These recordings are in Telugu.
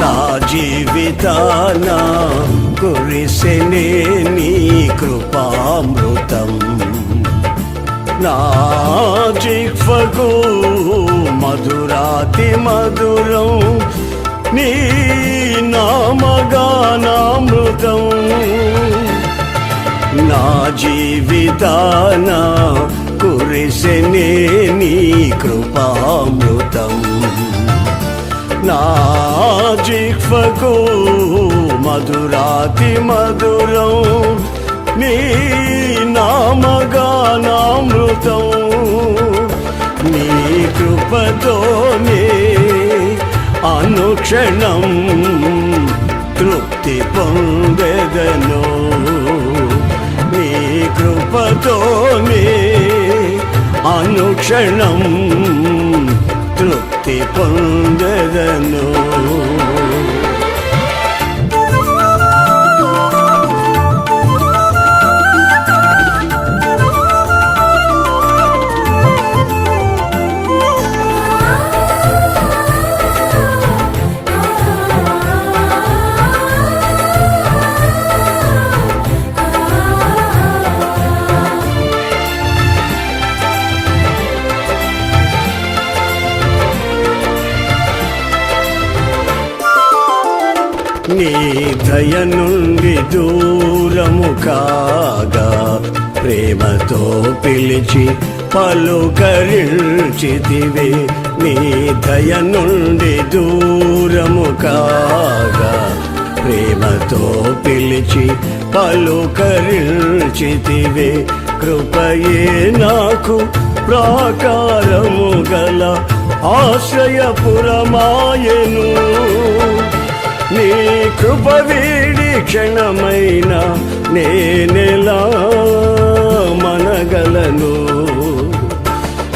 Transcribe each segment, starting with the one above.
నా జీవితాన కురిసెనే నీ కృపామృతం. నా జిహ్వకు మధురాతి మధురం నీ నామగానామృతం. నా జీవితాన కురిసెనే నీ కృపామృతం. జిక్ఫకు మధురాతి మధురం నీ నామగానామృతం నీ కృపతోనే అనుక్షణం తృప్తి పొందెదను. నీ కృపతోనే అనుక్షణం తృప్తి పొందెదను. నీ దయ నుండి దూరము కాగా ప్రేమతో పిలిచి పలుకరించితివే. నీ దయ నుండి దూరము కాగా ప్రేమతో పిలిచి పలుకరించితివే. కృపయే నాకు ప్రాకారము గల ఆశ్రయపురమాయను. నీ కృప వీడి క్షణమైన నేనెలా మనగలను.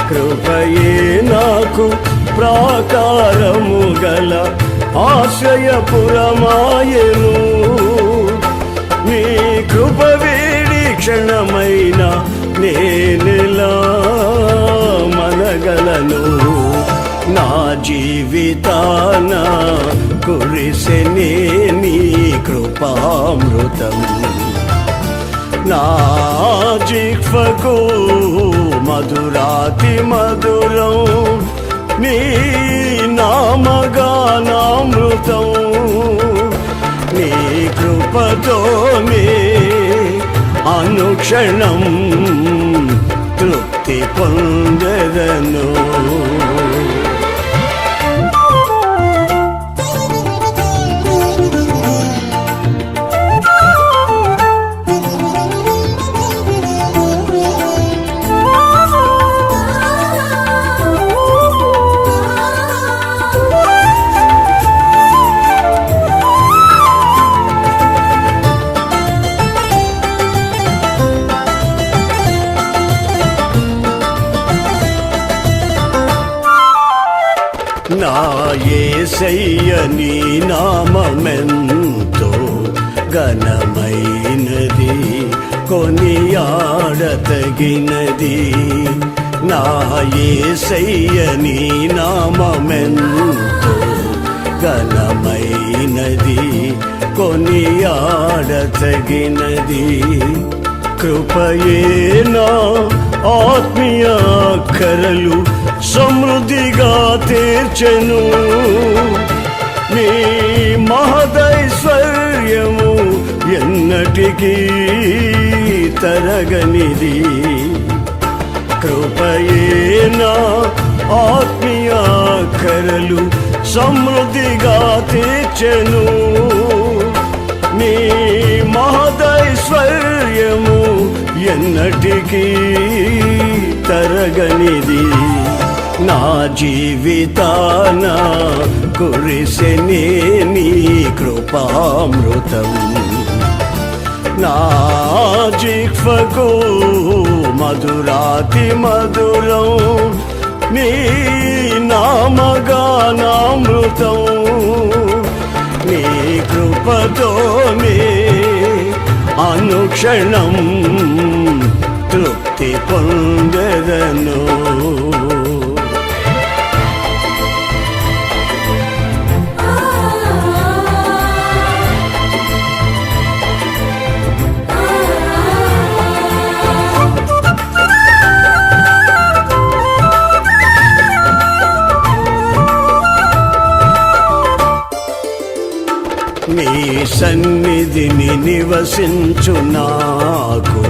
కృపయే నాకు ప్రాకారము గల ఆశ్రయపురమాయను. నీ కృప వీడి క్షణమైన నేనెలా మనగలను. నా జీవితాన కురిసెనే నీ కృపామృతం. నా జిహ్వకు మధురాతి మధురం నీ నామగానామృతం. నీ కృపతోనే అనుక్షణం తృప్తి పొందదను. యేసయ్య నీ నామమెంతో ఘనమైనది కొనియాడతగినది. నా యేసయ్య నీ నామమెంతో ఘనమైనది కొనియాడతగినది. కృపయేనా ఆత్మీయ కరలు సమృద్ధిగా తీర్చెను. నీ మహదైశ్వర్యము ఎన్నటికీ తరగనిది. కృపయేనా ఆత్మీయ కరలు సమృద్ధిగా తీర్చెను. నీ మహదైశ్వర్యము ఎన్నటికీ తరగనిది. నా జీవితాన కురిసెనే నీ కృపామృతం. నా జిహ్వకు మధురాతి మధురం నీ నామగానామృతం. నీ కృపతోనే అనుక్షణం తృప్తి పొందదను. నీ సన్నిధిని నివసించు నాకు.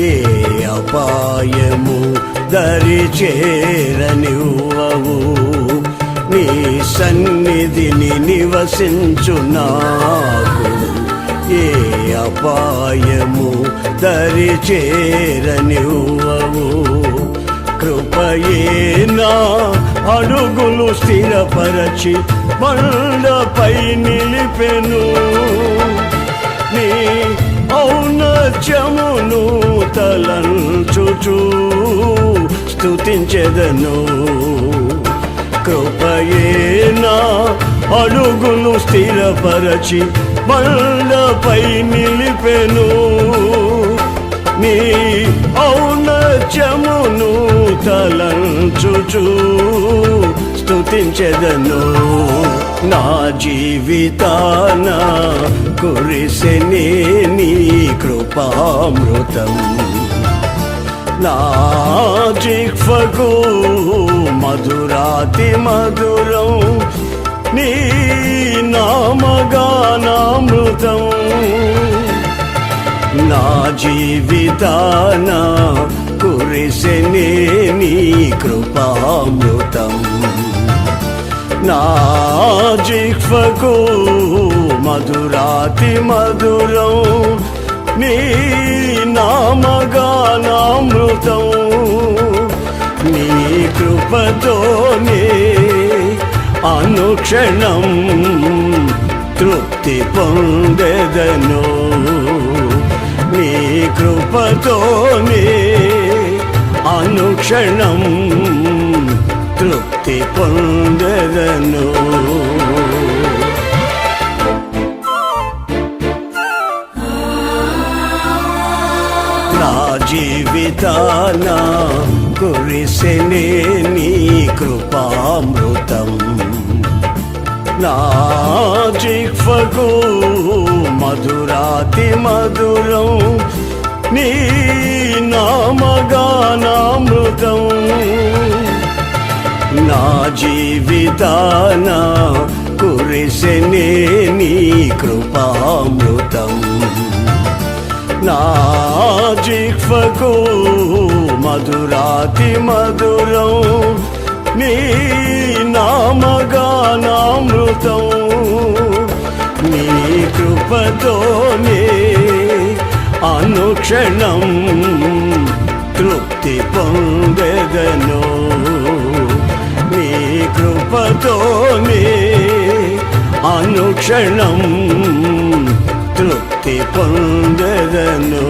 ఏ అపాయము దరి చేరనివ్వవు. నీ సన్నిధిని నివసించు నాకు. ఏ అపాయము దరి చేరనివ్వవు. కృపయేనా అడుగులు స్థిరపరచి బండపై నిలిపెను. నీ ఔన్నత్యమును తలంచుచు స్తుతించెదను. కృపయేనా అడుగును స్థిరపరచి బండపై నిలిపెను. నీ ఔన్నత్యమును తలంచుచు స్తుతించెదను. నా జీవితాన కురిసెనే నీ కృపామృతం. నా జిహ్వకు మధురాతి మధురం నీ నామగానామృతం. నా జీవితాన కురిసెనే నీ కృపామృతం. నా జిహ్వకు మధురాతి మధురం నీ నామగానామృతం. నీ కృపతోనే అనుక్షణం తృప్తి పొందెదను. నీ కృపతోనే అనుక్షణం తృప్తి పొందదను. నా జీవితాన కురిసెనే నీ కృపామృతం. నా జిహ్వకు మధురాతి మధురం నీ నామగానామృతం. నా జీవితాన కురిసెనే నీ కృపామృతం. నా జిహ్వకు మధురాతి మధురం. నీ నామగానామృతం. నీ కృపతో నీ అనుక్షణం తృప్తి పొందెదను నీ కృపతోనే అనుక్షణం తృప్తి పొందెదను